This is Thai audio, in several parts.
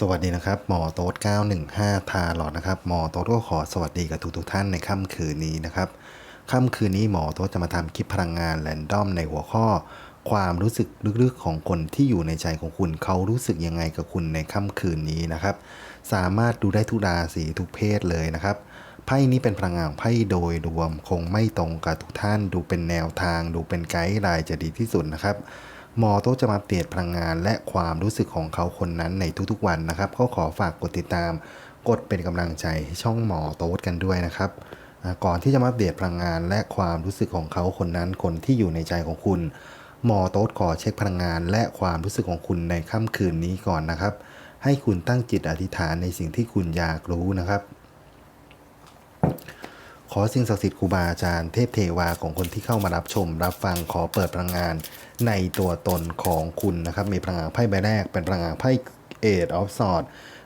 สวัสดีนะครับ หมอโต๊ด915 ทาหลอดนะครับ หมอโต๊ดก็ขอสวัสดีกับทุกทุกท่านในค่ำคืนนี้นะครับ ค่ำคืนนี้หมอโต๊ดจะมาทำคลิปพลังงานแรนดอมในหัวข้อ ความรู้สึกลึกๆของคนที่อยู่ในใจของคุณ เขารู้สึกยังไงกับคุณในค่ำคืนนี้นะครับ สามารถดูได้ทุกราศีทุกเพศเลยนะครับไพ่นี้เป็นพลังงานไพ่โดยรวมคงไม่ตรงกับทุกท่าน ดูเป็นแนวทาง ดูเป็นไกด์ไลน์จะดีที่สุดนะครับ มอโต๊ะจะมาอัปเดพลังงานและความรู้สึกของเขาคนนั้นในทุกๆวันนะครับ ก็ขอฝากกดติดตาม กดเป็นกำลังใจให้ช่องหมอโต๊ะกันด้วยนะครับ ก่อนที่จะมาอัปเดพลังงานและความรู้สึกของเขาคนนั้นคนที่อยู่ในใจของคุณ หมอโต๊ดขอเช็คพลังงานและความรู้สึกของคุณในค่ำคืนนี้ก่อนนะครับ ให้คุณตั้งจิตอธิษฐานในสิ่งที่คุณอยากรู้นะครับขอสิ่งศักดิ์สิทธิ์ครูบาอาจารย์เทพเทวาของคนที่เข้ามารับชม รับฟังขอเปิดพลังงาน ในตัวตนของคุณนะครับมีพลังงานไพ่ใบแรก เป็นพลังงานไพ่เอดออฟสอด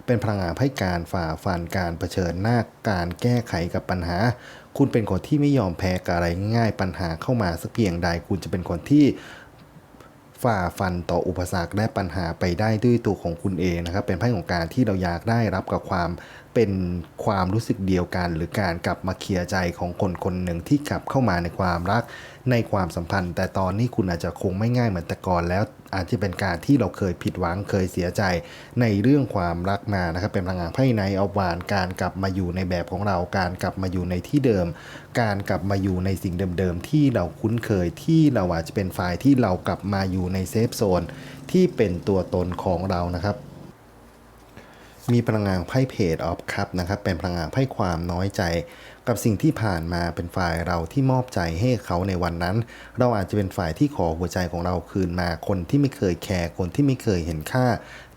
เป็นพลังงานไพ่การฝ่าฟันการเผชิญหน้าการแก้ไขกับปัญหา คุณเป็นคนที่ไม่ยอมแพ้กับอะไรง่ายปัญหาเข้ามาสักเพียงใด คุณจะเป็นคนที่ ฝ่าฟันต่ออุปสรรคและปัญหาไปได้ด้วยตัวของคุณเองนะครับ เป็นไพ่ของการที่เราอยากได้รับกับความเป็นความรู้สึกเดียวกัน หรือการกลับมาเคลียร์ใจของคนคนหนึ่งที่กลับเข้ามาในความรักในความสัมพันธ์ แต่ตอนนี้คุณอาจจะคงไม่ง่ายเหมือนแต่ก่อนแล้ว อาจจะเป็นการที่เราเคยผิดหวังเคยเสียใจในเรื่องความรักมานะครับ เป็นพลังงานไพ่ในเอาวานการกลับมาอยู่ในแบบของเรา การกลับมาอยู่ในที่เดิม การกลับมาอยู่ในสิ่งเดิมๆที่เราคุ้นเคยที่เราอาจจะเป็นฝ่ายที่เรากลับมาอยู่ในเซฟโซนที่เป็นตัวตนของเรานะครับมีพลังงานไพ่เพจออฟคัพนะครับ เป็นพลังงานไพ่ความน้อยใจ กับสิ่งที่ผ่านมาเป็นฝ่ายเราที่มอบใจให้เขาในวันนั้น เราอาจจะเป็นฝ่ายที่ขอหัวใจของเราคืนมาคนที่ไม่เคยแคร์คนที่ไม่เคยเห็นค่า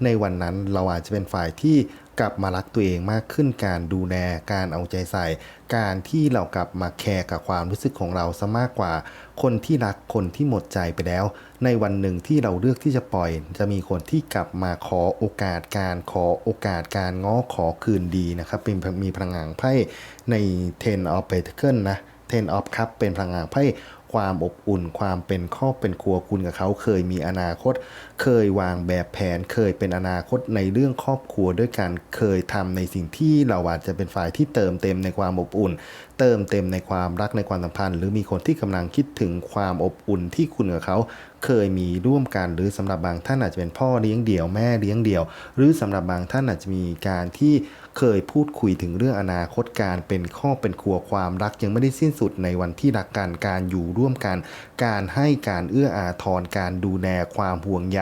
ในวันนั้นเราอาจจะเป็นฝ่ายที่กลับมารักตัวเองมากขึ้นการดูแลการเอาใจใส่ การที่เรากลับมาแคร์กับความรู้สึกของเราซะมากกว่า คนที่รักคนที่หมดใจไปแล้ว ในวันหนึ่งที่เราเลือกที่จะปล่อย จะมีคนที่กลับมาขอโอกาสการขอโอกาสการง้อขอคืนดีนะครับเป็นมีพลังงานไพ่ใน Ten of Pentacles นะ Ten of Cup เป็นพลังงานไพ่ ความอบอุ่น ความเป็นครอบเป็นครัวคุณกับเขาเคยมีอนาคต เคยวางแบบแผน เคยเป็นอนาคตในเรื่องครอบครัวด้วยกันเคยทำในสิ่งที่เราอาจจะเป็นฝ่ายที่เติมเต็มในความอบอุ่น เติมเต็มในความรักในความสัมพันธ์ หรือมีคนที่กำลังคิดถึงความอบอุ่นที่คุณกับเขาเคยมีร่วมกันหรือสำหรับบางท่านอาจจะเป็นพ่อเลี้ยงเดี่ยวแม่เลี้ยงเดี่ยว หรือสำหรับบางท่านอาจจะมีการที่ เคยพูดคุยถึงเรื่องอนาคตการเป็นครอบเป็นครัวความรักยังไม่ได้สิ้นสุดในวันที่รักกันการอยู่ร่วมกัน การให้การเอื้ออาทรการดูแลความห่วงใย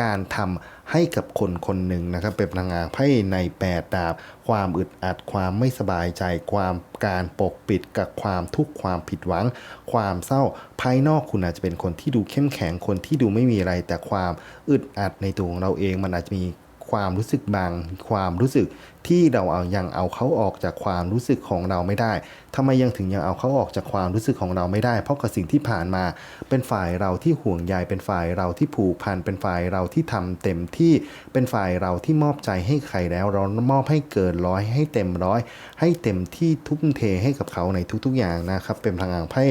การทำให้กับคนคนหนึ่งนะครับ เป็นพลังงานไพ่ในแปดดาบ ความอึดอัดความไม่สบายใจ ความการปกปิดกับความทุกข์ความผิดหวัง ความเศร้าภายนอกคุณอาจจะเป็นคนที่ดูเข้มแข็งคนที่ดูไม่มีอะไร แต่ความอึดอัดในตัวของเราเองมันอาจจะมี ความรู้สึกบางความรู้สึกที่เราเอายังเอาเขาออกจากความรู้สึกของเราไม่ได้ทำไมยังถึงยังเอาเขาออกจากความรู้สึกของเราไม่ได้ เพราะกับสิ่งที่ผ่านมา เป็นฝ่ายเราที่ห่วงใย เป็นฝ่ายเราที่ผูกพัน เป็นฝ่ายเราที่ทำเต็มที่ เป็นฝ่ายเราที่มอบใจให้ใครแล้ว เรามอบให้เกินร้อยให้เต็มร้อย ให้เต็มที่ทุ่มเทให้กับเขาในทุกๆอย่างนะครับ เป็นพลังงานไพ่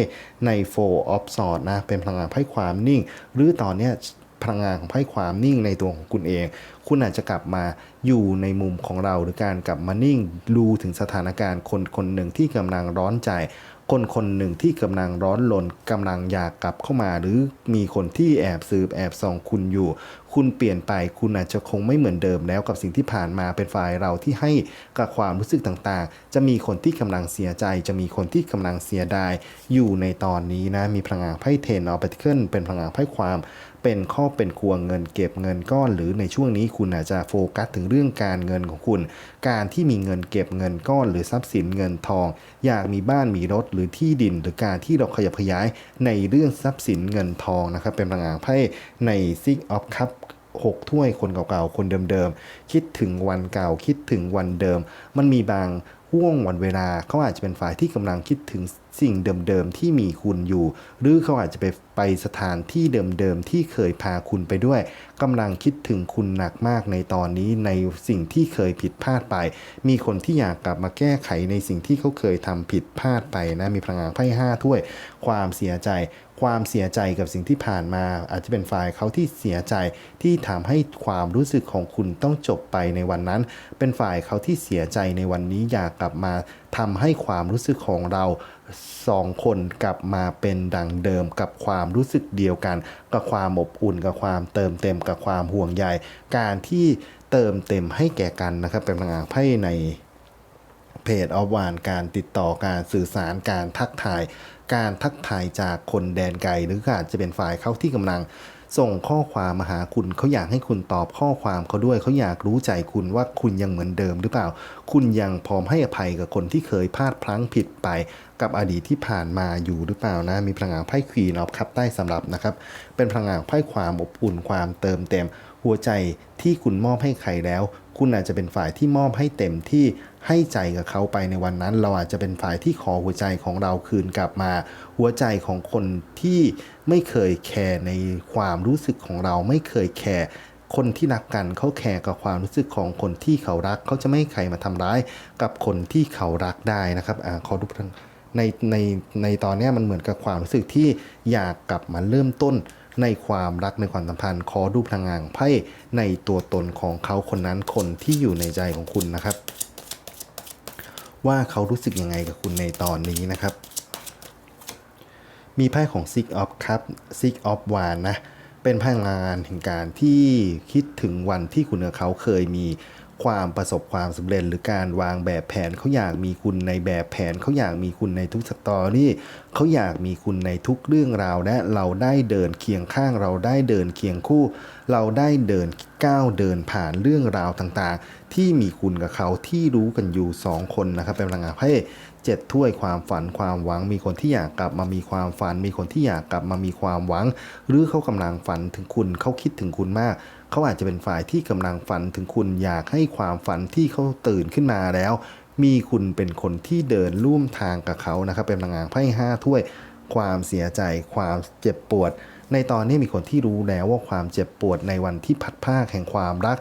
ใน Four of Swords นะ เป็นพลังงานไพ่ความนิ่ง หรือตอนเนี้ย พลังงานของไพ่ความนิ่งในตัวของคุณเอง คุณอาจจะกลับมาอยู่ในมุมของเราหรือการกลับมานิ่งดูถึงสถานการณ์คนคนหนึ่งที่กำลังร้อนใจ คนคนหนึ่งที่กำลังร้อนรนกำลังอยากกลับเข้ามา หรือมีคนที่แอบสืบแอบส่องคุณอยู่ คุณเปลี่ยนไปคุณอาจจะคงไม่เหมือนเดิมแล้วกับสิ่งที่ผ่านมาเป็นฝ่ายเราที่ให้กับความรู้สึกต่างๆ จะมีคนที่กำลังเสียใจ จะมีคนที่กำลังเสียดายอยู่ในตอนนี้นะมีพลังงานไพ่เทนออปติเคิลเป็นพลังงานไพ่ความ เป็นข้อเป็นครัวเงินเก็บเงินก้อนหรือในช่วงนี้คุณอาจจะโฟกัสถึงเรื่องการเงินของคุณ การที่มีเงินเก็บเงินก้อนหรือทรัพย์สินเงินทอง อยากมีบ้านมีรถหรือที่ดิน หรือการที่เราขยับขยายในเรื่องทรัพย์สินเงินทองนะครับเป็นพลังงานไพ่ในซิกออฟคัพหกถ้วยคนเก่าๆ คนเดิมๆ คิดถึงวันเก่าคิดถึงวันเดิม มันมีบางห่วงวันเวลาเขาอาจจะเป็นฝ่ายที่กำลังคิดถึง สิ่งเดิมๆที่มีคุณอยู่ หรือเขาอาจจะไปไปสถานที่เดิมๆที่เคยพาคุณไปด้วยกำลังคิดถึงคุณหนักมากในตอนนี้ในสิ่งที่เคยผิดพลาดไป มีคนที่อยากกลับมาแก้ไขในสิ่งที่เขาเคยทำผิดพลาดไปนะมีพลังงานไพ่ห้าถ้วย ความเสียใจความเสียใจกับสิ่งที่ผ่านมา อาจจะเป็นฝ่ายเขาที่เสียใจที่ทำให้ความรู้สึกของคุณต้องจบไปในวันนั้น เป็นฝ่ายเขาที่เสียใจในวันนี้อยากกลับมาทำให้ความรู้สึกของเรา สองคนกลับมาเป็นดังเดิมกับความรู้สึกเดียวกัน กับความอบอุ่นกับความเติมเต็มกับความห่วงใยการที่เติมเต็มให้แก่กันนะครับ เป็นพลังงานไพ่ในเพจออฟวานการติดต่อการสื่อสารการทักทาย การทักทายจากคนแดนไกลหรืออาจจะเป็นฝ่ายเขาที่กำลังส่งข้อความมาหาคุณเขาอยากให้คุณตอบข้อความเขาด้วยเขาอยากรู้ใจคุณว่าคุณยังเหมือนเดิมหรือเปล่า คุณยังพร้อมให้อภัยกับคนที่เคยพลาดพลั้งผิดไป กับอดีตที่ผ่านมาอยู่หรือเปล่านะ มีพลังงานไพ่ควีนออฟคัพใต้สำหรับนะครับ เป็นพลังงานไพ่ความอบอุ่นความเติมเต็ม หัวใจที่คุณมอบให้ใครแล้ว คุณอาจจะเป็นฝ่ายที่มอบให้เต็มที่ให้ใจกับเขาไปในวันนั้น เราอาจจะเป็นฝ่ายที่ขอหัวใจของเราคืนกลับมา หัวใจของคนที่ไม่เคยแคร์ในความรู้สึกของเราไม่เคยแคร์คนที่รักกันเขาแคร์กับความรู้สึกของคนที่เขารัก เขาจะไม่ให้ใครมาทำร้ายกับคนที่เขารักได้นะครับอขอดูพลัง ในในในตอนนี้มันเหมือนกับความรู้สึกที่อยากกลับมาเริ่มต้นในความรักในความสัมพันธ์ ขอดูพลังงานไพ่ในตัวตนของเขาคนนั้นคนที่อยู่ในใจของคุณนะครับ ว่าเขารู้สึกยังไงกับคุณในตอนนี้นะครับ มีไพ่ของ Six of Cup Six of w a n นะเป็นพลังงานแห่งการที่คิดถึงวันที่คุณกับเขาเคยมี ความประสบความสำเร็จ หรือการวางแบบแผนเขาอยากมีคุณในแบบแผนเขาอยากมีคุณในทุกสตอรี่เขาอยากมีคุณในทุกเรื่องราวและเราได้เดินเคียงข้าง เราได้เดินเคียงคู่ เราได้เดินก้าวเดินผ่านเรื่องราวต่างๆ ที่มีคุณกับเขาที่รู้กันอยู่สองคนนะครับเป็นพลังงานไพ่เจ็ดถ้วยความฝันความหวัง มีคนที่อยากกลับมามีความฝัน มีคนที่อยากกลับมามีความหวัง หรือเขากำลังฝันถึงคุณเขาคิดถึงคุณมาก เขาอาจจะเป็นฝ่ายที่กำลังฝันถึงคุณอยากให้ความฝันที่เขาตื่นขึ้นมาแล้ว มีคุณเป็นคนที่เดินร่วมทางกับเขานะครับ เป็นพลังงานไพ่ห้าถ้วย ความเสียใจ ความเจ็บปวด ในตอนนี้มีคนที่รู้แล้วว่าความเจ็บปวดในวันที่พัดภาคแห่งความรัก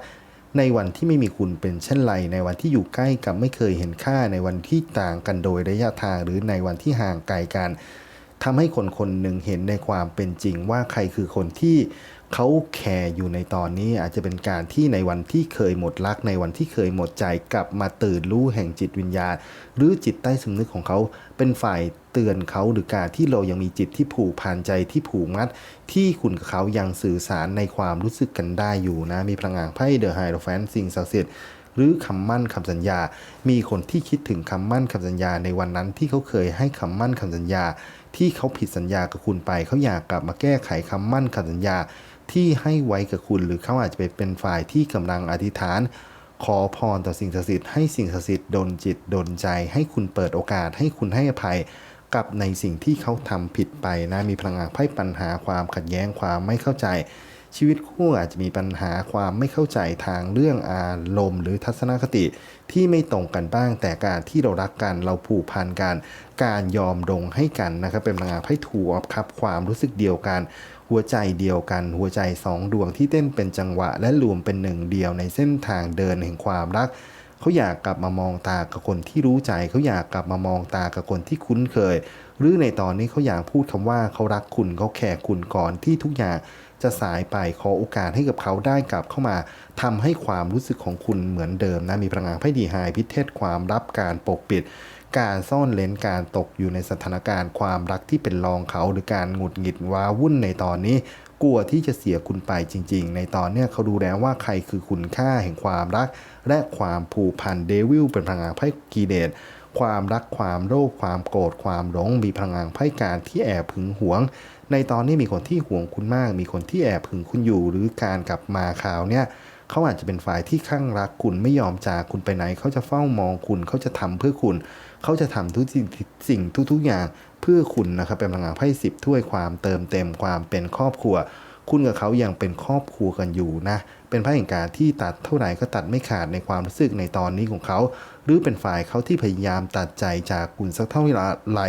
ในวันที่ไม่มีคุณเป็นเช่นไร ในวันที่อยู่ใกล้กับไม่เคยเห็นค่า ในวันที่ต่างกันโดยระยะทางหรือในวันที่ห่างไกลกันทำให้คนคนหนึ่งเห็นในความเป็นจริงว่าใครคือคนที่ เขาแคร์อยู่ในตอนนี้อาจจะเป็นการที่ในวันที่เคยหมดรักในวันที่เคยหมดใจกลับมาตื่นรู้แห่งจิตวิญญาณ หรือจิตใต้สำนึกของเขา เป็นฝ่ายเตือนเขาหรือการที่เรายังมีจิตที่ผูกพันใจที่ผูกมัด ที่คุณกับเขายังสื่อสารในความรู้สึกกันได้อยู่นะ มีพลังงานไพ่เดอะไฮโดรแฟนสิ่งศักดิ์สิทธิ์หรือคำมั่นคำสัญญา มีคนที่คิดถึงคำมั่นคำสัญญาในวันนั้นที่เขาเคยให้คำมั่นคำสัญญา ที่เขาผิดสัญญากับคุณไป เขาอยากกลับมาแก้ไขคำมั่นคำสัญญา ที่ให้ไว้กับคุณ หรือเขาอาจจะไปเป็นฝ่ายที่กำลังอธิษฐาน ขอพรต่อสิ่งศักดิ์สิทธิ์ให้สิ่งศักดิ์สิทธิ์ดลจิตดลใจ ให้คุณเปิดโอกาส ให้คุณให้อภัยกับในสิ่งที่เขาทำผิดไปนะมีพลังงานไพ่ปัญหาความขัดแย้งความไม่เข้าใจ ชีวิตคู่อาจจะมีปัญหาความไม่เข้าใจทางเรื่องอารมณ์ หรือทัศนคติที่ไม่ตรงกันบ้าง แต่การที่เรารักกันเราผูกพันกัน การยอมลงให้กันนะครับเป็นพลังงานไพ่ถูออฟครับความรู้สึกเดียวกัน หัวใจเดียวกัน หัวใจสองดวงที่เต้นเป็นจังหวะ และรวมเป็นหนึ่งเดียวในเส้นทางเดินแห่งความรักเขาอยากกลับมามองตากับคนที่รู้ใจ เขาอยากกลับมามองตากับคนที่คุ้นเคย หรือในตอนนี้เขาอยากพูดคำว่าเขารักคุณเขาแคร์คุณก่อนที่ทุกอย่างจะสายไปขอโอกาสให้กับเขาได้กลับเข้ามาทำให้ความรู้สึกของคุณเหมือนเดิมนะมีพลังงานไพ่ดีไฮพิเทศความลับการปกปิด การซ่อนเลนการตกอยู่ในสถานการณ์ความรักที่เป็นรองเขาหรือการหงุดหงิดว้าวุ่นในตอนนี้ กลัวที่จะเสียคุณไปจริง ๆ ในตอนเนี้ยเขาดูแล้วว่าใครคือคุณค่าแห่งความรัก และความผูกพันเดวิลเป็นพลังงานไพ่กีเดตความรักความโลภความโกรธความหลงมีพลังงานไพ่การที่แอบหึงหวง ในตอนนี้มีคนที่ห่วงคุณมาก มีคนที่แอบหึงคุณอยู่ หรือการกลับมาข่าวเนี่ยเขาอาจจะเป็นฝ่ายที่ข้างรักคุณไม่ยอมจากคุณไปไหน เขาจะเฝ้ามองคุณเขาจะทำเพื่อคุณ เขาจะทำทุกสิ่งสิ่งทุกๆอย่างเพื่อคุณนะครับเป็นพลังงานไพ่สิบถ้วยความเติมเต็มความเป็นครอบครัว คุณกับเขายังเป็นครอบครัวกันอยู่นะ เป็นไพ่แห่งการที่ตัดเท่าไหร่ก็ตัดไม่ขาดในความรู้สึกในตอนนี้ของเขา หรือเป็นฝ่ายเขาที่พยายามตัดใจจากคุณสักเท่าไหร่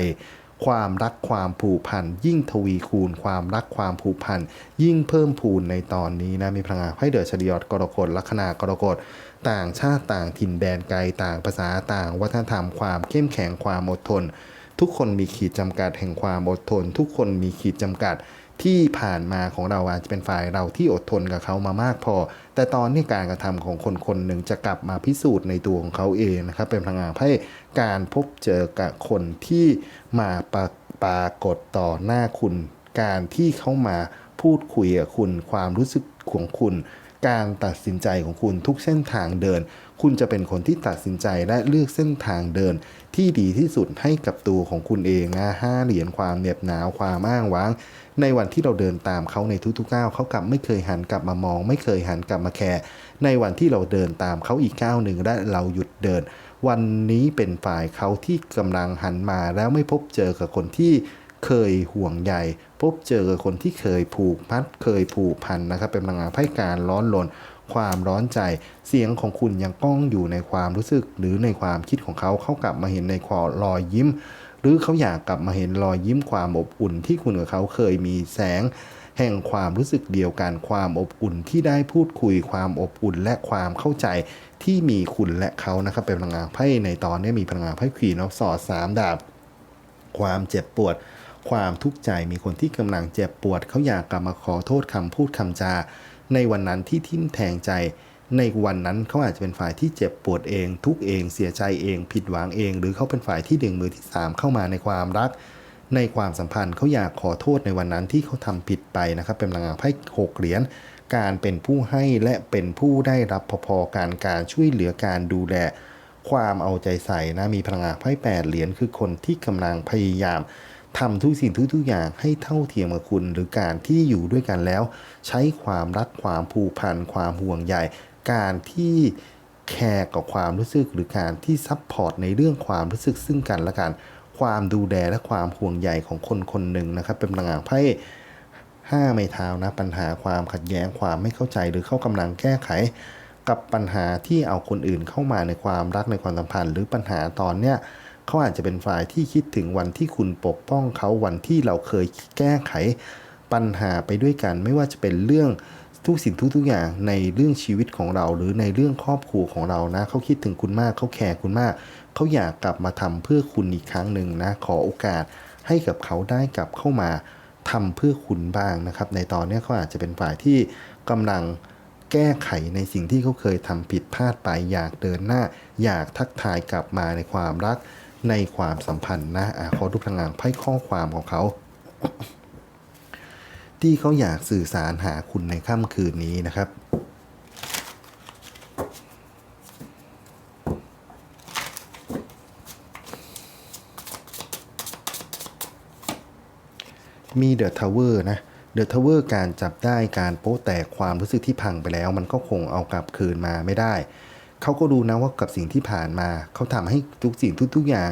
ความรักความผูกพันยิ่งทวีคูณ ความรักความผูกพันยิ่งเพิ่มพูนในตอนนี้นะมีพลังงานไพ่เดือดเฉลียดกรกฎลัคนากรกฎ ต่างชาติต่างถิ่นแดนไกลต่างภาษาต่าง วัฒนธรรมความเข้มแข็งความอดทน ทุกคนมีขีดจำกัดแห่งความอดทน ทุกคนมีขีดจำกัดที่ผ่านมาของเราอาจจะเป็นฝ่ายเราที่อดทนกับเขามามากพอ แต่ตอนนี้การกระทำของคนคนหนึ่งจะกลับมาพิสูจน์ในตัวของเขาเองนะครับเป็นพลังงานให้การพบเจอกับคนที่มาปราปรากฏต่อหน้าคุณ การที่เขามาพูดคุยกับคุณความรู้สึกของคุณ การตัดสินใจของคุณทุกเส้นทางเดิน คุณจะเป็นคนที่ตัดสินใจและเลือกเส้นทางเดิน ที่ดีที่สุดให้กับตัวของคุณเองนะห้าเหรียญความเหน็บหนาวความอ้างว้าง ในวันที่เราเดินตามเขาในทุกๆก้าวเขากลับไม่เคยหันกลับมามอง ไม่เคยหันกลับมาแคร์ในวันที่เราเดินตามเขาอีกก้าวหนึ่งและเราหยุดเดิน วันนี้เป็นฝ่ายเขาที่กำลังหันมาแล้วไม่พบเจอกับคนที่ เคยห่วงใยพบเจอคนที่เคยผูกพัดเคยผูกพันนะครับ เป็นพลังงานไพ่การร้อนรนความร้อนใจ เสียงของคุณยังก้องอยู่ในความรู้สึก หรือในความคิดของเขาเขากลับมาเห็นในความรอยยิ้ม หรือเขาอยากกลับมาเห็นรอยยิ้มความอบอุ่นที่คุณกับเขาเคยมีแสง แห่งความรู้สึกเดียวกันความอบอุ่นที่ได้พูดคุยความอบอุ่นและความเข้าใจที่มีคุณและเขานะครับเป็นพลังงานไพ่ในตอนนี้มีพลังงานไพ่ควีนอฟสอดสามดาบ ความเจ็บปวด ความทุกข์ใจมีคนที่กำลังเจ็บปวดเขาอยากกลับมาขอโทษคำพูดคำจา ในวันนั้นที่ทิ่มแทงใจ ในวันนั้นเขาอาจจะเป็นฝ่ายที่เจ็บปวดเอง ทุกเอง เสียใจเอง ผิดหวังเอง หรือเขาเป็นฝ่ายที่ดึงมือที่สามเข้ามาในความรัก ในความสัมพันธ์เขาอยากขอโทษในวันนั้นที่เขาทำผิดไปนะครับเป็นพลังงานไพ่หกเหรียญการเป็นผู้ให้และเป็นผู้ได้รับพอๆการการช่วยเหลือการดูแลความเอาใจใส่นะมีพลังงานไพ่แปดเหรียญคือคนที่กำลังพยายาม ทำทุกสิ่งทุกๆอย่างให้เท่าเทียมกับคุณ หรือการที่อยู่ด้วยกันแล้ว ใช้ความรักความผูกพันความห่วงใยการที่แคร์กับความรู้สึกหรือการที่ซัพพอร์ตในเรื่องความรู้สึกซึ่งกันและกัน ความดูแลและความห่วงใยของคนคนหนึ่งนะครับ เป็นพลังงานไพ่ห้าไม้เท้านะปัญหาความขัดแย้งความไม่เข้าใจหรือเข้ากำลังแก้ไข กับปัญหาที่เอาคนอื่นเข้ามาในความรักในความสัมพันธ์ หรือปัญหาตอนเนี้ย เขาอาจจะเป็นฝ่ายที่คิดถึงวันที่คุณปกป้องเขาวันที่เราเคยแก้ไขปัญหาไปด้วยกัน ไม่ว่าจะเป็นเรื่องทุกสิ่งทุกทุกอย่างในเรื่องชีวิตของเราหรือในเรื่องครอบครัวของเรานะเขาคิดถึงคุณมากเขาแคร์คุณมากเขาอยากกลับมาทำเพื่อคุณอีกครั้งหนึ่งนะขอโอกาสให้กับเขาได้กลับเข้ามาทำเพื่อคุณบ้างนะครับ ในตอนนี้เขาอาจจะเป็นฝ่ายที่กำลังแก้ไขในสิ่งที่เขาเคยทำผิดพลาดไป อยากเดินหน้า อยากทักทายกลับมาในความรัก ในความสัมพันธ์นะอะขอดูพลังงานไพ่ข้อความของเขา ที่เขาอยากสื่อสารหาคุณในค่ำคืนนี้นะครับมีเดอะทาวเวอร์นะเดอะทาวเวอร์การจับได้การโป๊ะแตกความรู้สึกที่พังไปแล้ว มันก็คงเอากลับคืนมาไม่ได้ เขาก็รู้นะว่ากับสิ่งที่ผ่านมา เขาทำให้ทุกสิ่งทุกๆอย่าง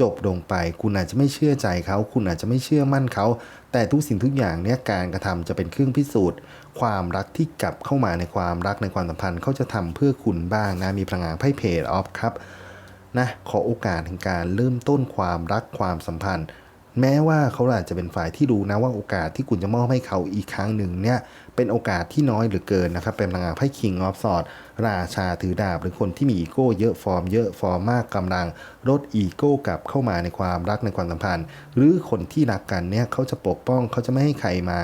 จบลงไป คุณอาจจะไม่เชื่อใจเขา คุณอาจจะไม่เชื่อมั่นเขา แต่ทุกสิ่งทุกอย่างเนี่ยการกระทำจะเป็นเครื่องพิสูจน์ ความรักที่กลับเข้ามาในความรักในความสัมพันธ์เขาจะทำเพื่อคุณบ้างนะมีพลังงานไพ่เพจออฟครับนะขอโอกาสแห่งการเริ่มต้นความรักความสัมพันธ์ แม้ว่าเขาอาจจะเป็นฝ่ายที่รู้นะว่าโอกาสที่คุณจะมอบให้เขาอีกครั้งหนึ่งเนี่ยเป็นโอกาสที่น้อยหรือเกินนะครับ เป็นพลังงานไพ่คิงออฟสอดราชาถือดาบ หรือคนที่มีอีโก้เยอะฟอร์มเยอะฟอร์มมากกำลังลดอีโก้กลับเข้ามาในความรักในความสัมพันธ์ หรือคนที่รักกันเนี่ยเขาจะปกป้องเขาจะไม่ให้ใครมา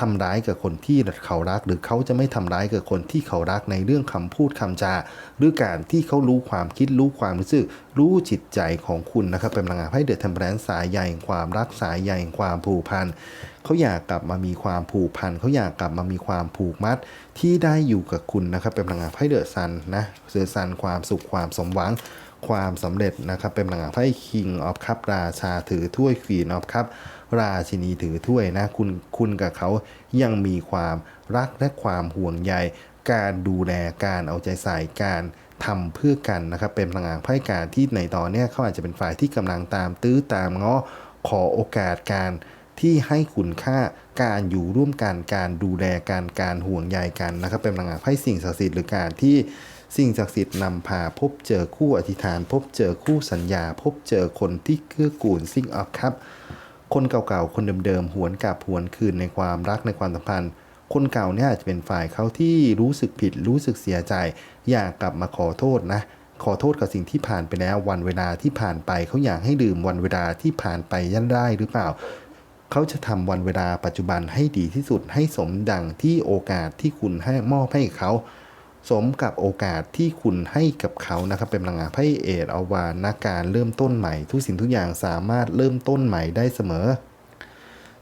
ทำร้ายกับคนที่เขารัก หรือเขาจะไม่ทำร้ายกับคนที่เขารักในเรื่องคำพูดคำจา หรือการที่เขารู้ความคิดรู้ความรู้สึกรู้จิตใจของคุณนะครับ เป็นพลังงานให้เดือดทำแรนสายใหญ่ความรักสายใหญ่ความผูกพันเขาอยากกลับมามีความผูกพันเขาอยากกลับมามีความผูกมัดที่ได้อยู่กับคุณนะครับ เป็นพลังงานไพ่เดือดซันนะเดือดซันความสุขความสมหวังความสำเร็จนะครับ เป็นพลังงานไพ่ King of Cup ราชาถือถ้วย Queen of Cup ราชินีถือถ้วยนะคุณคุณกับเขายังมีความรักและความห่วงใย การดูแลการเอาใจใส่การทำเพื่อกันนะครับ เป็นพลังงานไพ่การที่ในตอนนี้เขาอาจจะเป็นฝ่ายที่กำลังตามตื้อตามง้อขอโอกาสการที่ให้คุณค่าการอยู่ร่วมกันการดูแลกันการห่วงใยกันนะครับ เป็นพลังงานไพ่สิ่งศักดิ์สิทธิ์หรือการที่สิ่งศักดิ์สิทธิ์นำพาพบเจอคู่อธิษฐาน พบเจอคู่สัญญา พบเจอคนที่เกื้อกูลสิ่งออกครับ คนเก่าๆ คนเดิมๆ หวนกลับหวนคืนในความรักในความสัมพันธ์ คนเก่าเนี่ยอาจจะเป็นฝ่ายเขาที่รู้สึกผิดรู้สึกเสียใจ อยากกลับมาขอโทษนะ ขอโทษกับสิ่งที่ผ่านไปแล้ววันเวลาที่ผ่านไปเขาอยากให้ลืมวันเวลาที่ผ่านไปยันได้หรือเปล่า เขาจะทำวันเวลาปัจจุบันให้ดีที่สุดให้สมดังที่โอกาสที่คุณให้มอบให้เขา สมกับโอกาสที่คุณให้กับเขานะครับ เป็นพลังงานไพ่เอดเอาวานนาการเริ่มต้นใหม่ ทุกสิ่งทุกอย่างสามารถเริ่มต้นใหม่ได้เสมอ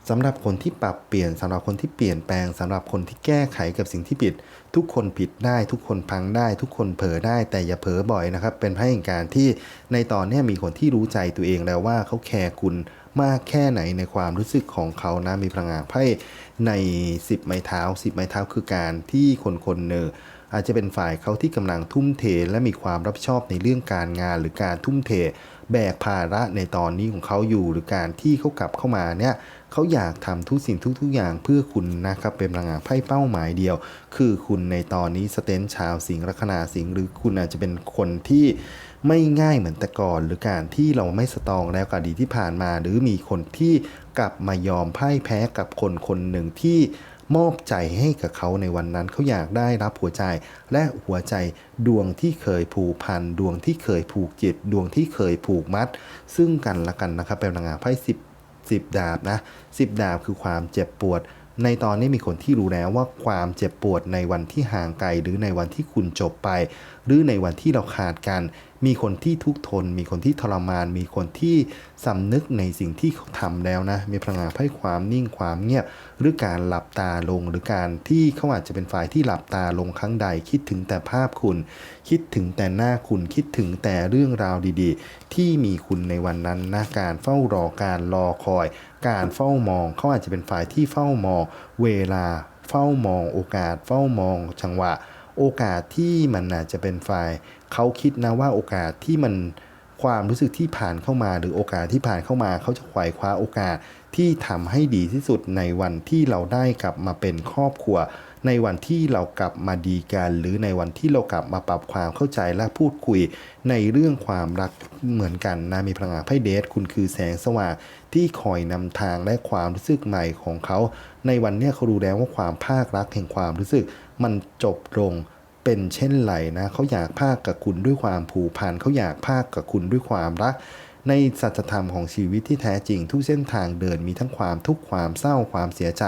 สำหรับคนที่ปรับเปลี่ยนสำหรับคนที่เปลี่ยนแปลงสำหรับคนที่แก้ไขกับสิ่งที่ผิด ทุกคนผิดได้ ทุกคนพังได้ ทุกคนเผลอได้แต่อย่าเผลอบ่อยนะครับ เป็นไพ่แห่งการที่ในตอนนี้มีคนที่รู้ใจตัวเองแล้วว่าเขาแคร์คุณมากแค่ไหนในความรู้สึกของเขานะมีพลังงานไพ่ใน 10 ไม้เท้า 10 ไม้เท้าคือการที่คนคนหนึ่ง อาจจะเป็นฝ่ายเขาที่กำลังทุ่มเท และมีความรับผิดชอบในเรื่องการงานหรือการทุ่มเท แบกภาระในตอนนี้ของเขาอยู่หรือการที่เขากลับเข้ามาเนี่ยเขาอยากทำทุกสิ่งทุก ๆ อย่างเพื่อคุณนะครับเป็นพลังงานไพ่เป้าหมายเดียว คือคุณในตอนนี้สเตนชาวสิงห์ลัคนาสิงห์หรือคุณอาจจะเป็นคนที่ไม่ง่ายเหมือนแต่ก่อน หรือการที่เราไม่สตองแล้วกับดีที่ผ่านมา หรือมีคนที่กลับมายอมพ่ายแพ้กับคนคนหนึ่งที่ มอบใจให้กับเขาในวันนั้น เขาอยากได้รับหัวใจ และหัวใจดวงที่เคยผูกพันดวงที่เคยผูกจิต ดวงที่เคยผูกมัด ซึ่งกันและกันนะครับเป็นพลังงานไพ่สิบสิบดาบนะสิบดาบคือความเจ็บปวด ในตอนนี้มีคนที่รู้แล้วว่าความเจ็บปวดในวันที่ห่างไกลหรือในวันที่คุณจบไป หรือในวันที่เราขาดกัน มีคนที่ทุกทน มีคนที่ทรมาน มีคนที่สำนึกในสิ่งที่เขาทำแล้วนะ มีพลังงานไพ่ความนิ่งความเงียบ หรือการหลับตาลง หรือการที่เขาอาจจะเป็นฝ่ายที่หลับตาลงครั้งใด คิดถึงแต่ภาพคุณ คิดถึงแต่หน้าคุณ คิดถึงแต่เรื่องราวดีๆ ที่มีคุณในวันนั้นนะการเฝ้ารอการรอคอย การเฝ้ามอง เขาอาจจะเป็นฝ่ายที่เฝ้ามอง เวลา เฝ้ามอง โอกาส เฝ้ามองจังหวะโอกาสที่มันอาจจะเป็นฝ่าย เขาคิดนะว่าโอกาสที่มันความรู้สึกที่ผ่านเข้ามา หรือโอกาสที่ผ่านเข้ามา เขาจะขว่คว้าโอกาสที่ทำให้ดีที่สุดในวันที่เราได้กลับมาเป็นครอบครัว ในวันที่เรากลับมาดีกัน หรือในวันที่เรากลับมาปรับความเข้าใจและพูดคุย ในเรื่องความรักเหมือนกันนะมีพลังงานไพ่เดทคุณคือแสงสว่างที่คอยนำทางและความรู้สึกใหม่ของเขา ในวันนี้เขารู้แล้วว่าความภาครักแห่งความรู้สึกมันจบลง เป็นเช่นไรนะเขาอยากภาคกับคุณด้วยความผูกพันเขาอยากภาคกับคุณด้วยความรัก ในสัจธรรมของชีวิตที่แท้จริง ทุกเส้นทางเดินมีทั้งความทุกข์ความเศร้าความเสียใจ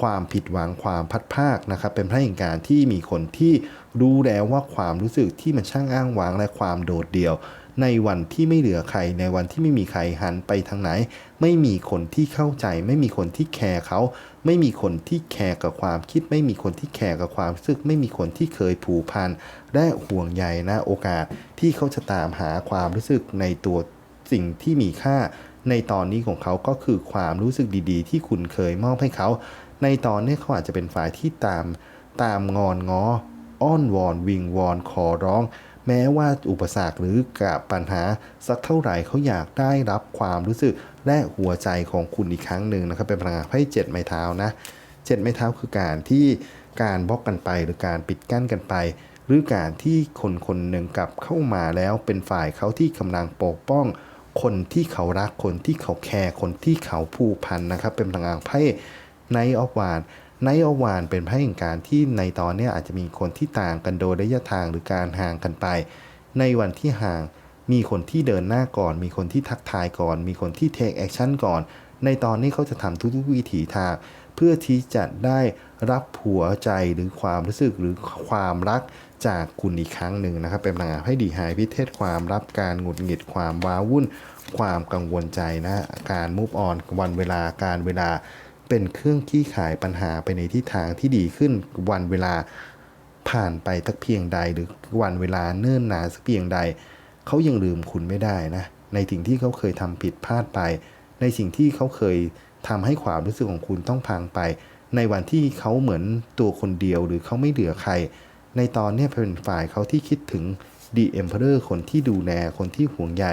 ความผิดหวังความพัดภาคนะครับ เป็นพระแห่งการที่มีคนที่รู้แล้วว่าความรู้สึกที่มันช่างอ้างว้างและความโดดเดี่ยว ในวันที่ไม่เหลือใคร ในวันที่ไม่มีใครหันไปทางไหน ไม่มีคนที่เข้าใจ ไม่มีคนที่แคร์เขาไม่มีคนที่แคร์กับความคิด ไม่มีคนที่แคร์กับความรู้สึก ไม่มีคนที่เคยผูกพันและห่วงใยนะโอกาสที่เขาจะตามหาความรู้สึกในตัวสิ่งที่มีค่า ในตอนนี้ของเขาก็คือความรู้สึกดีๆ ที่คุณเคยมอบให้เขา ในตอนนี้เขาอาจจะเป็นฝ่ายที่ตามตามงอนง้ออ้อนวอนวิงวอนขอร้อง แม้ว่าอุปสรรคหรือกับปัญหาสักเท่าไหร่เขาอยากได้รับความรู้สึกและหัวใจของคุณอีกครั้งหนึ่งนะครับ เป็นพลังงานไพ่เจ็ดไม้เท้านะเจ็ดไม้เท้าคือการที่การบล็อกกันไปหรือการปิดกั้นกันไป หรือการที่คนคนหนึ่งกลับเข้ามาแล้วเป็นฝ่ายเขาที่กำลังปกป้อง คนที่เขารักคนที่เขาแคร์คนที่เขาผูกพันนะครับ เป็นพลังงานไพ่ไนออฟวาน ไนออวานเป็นไพ่แห่งการที่ในตอนนี้อาจจะมีคนที่ต่างกันโดยระยะทางหรือการห่างกันไป ในวันที่ห่างมีคนที่เดินหน้าก่อน มีคนที่ทักทายก่อน มีคนที่เทคแอคชั่นก่อน ในตอนนี้เขาจะทำทุกๆวิถีทาง เพื่อที่จะได้รับหัวใจหรือความรู้สึกหรือความรักจากคุณอีกครั้งหนึ่งนะครับ เป็นพลังงานให้ดีหายพิเทศความรับการหงุดหงิดความว้าวุ่น ความกังวลใจนะ การมูฟออนวันเวลาการเวลา เป็นเครื่องขี้ขายปัญหาไปในทิศทางที่ดีขึ้นวันเวลาผ่านไปสักเพียงใดหรือวันเวลาเนิ่นนานสักเพียงใด เขายังลืมคุณไม่ได้นะ ในสิ่งที่เขาเคยทำผิดพลาดไป ในสิ่งที่เขาเคยทำให้ความรู้สึกของคุณต้องพังไป ในวันที่เขาเหมือนตัวคนเดียวหรือเขาไม่เหลือใคร ในตอนนี้เป็นฝ่ายเขาที่คิดถึงดีเอ็มเพอเรอร์คนที่ดูแลคนที่ห่วงใย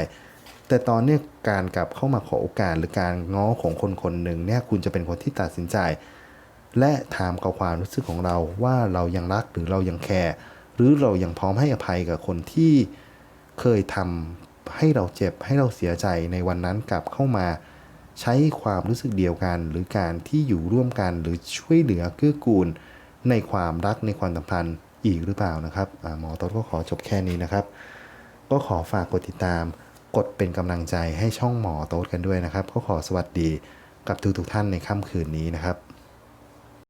แต่ตอนนี้การกลับเข้ามาขอโอกาสหรือการง้อของคนคนหนึ่งเนี่ยคุณจะเป็นคนที่ตัดสินใจ และถามกับความรู้สึกของเราว่าเรายังรักหรือเรายังแคร์หรือเรายังพร้อมให้อภัยกับคนที่เคยทำให้เราเจ็บให้เราเสียใจในวันนั้นกลับเข้ามาใช้ความรู้สึกเดียวกัน หรือการที่อยู่ร่วมกันหรือช่วยเหลือเกื้อกูล ในความรักในความสัมพันธ์อีกหรือเปล่านะครับหมอต้นก็ขอจบแค่นี้นะครับ ก็ขอฝากกดติดตาม กดเป็นกำลังใจให้ช่องหมอโต๊ดกันด้วยนะครับ ก็ขอสวัสดีกับทุกทุกท่านในค่ำคืนนี้นะครับ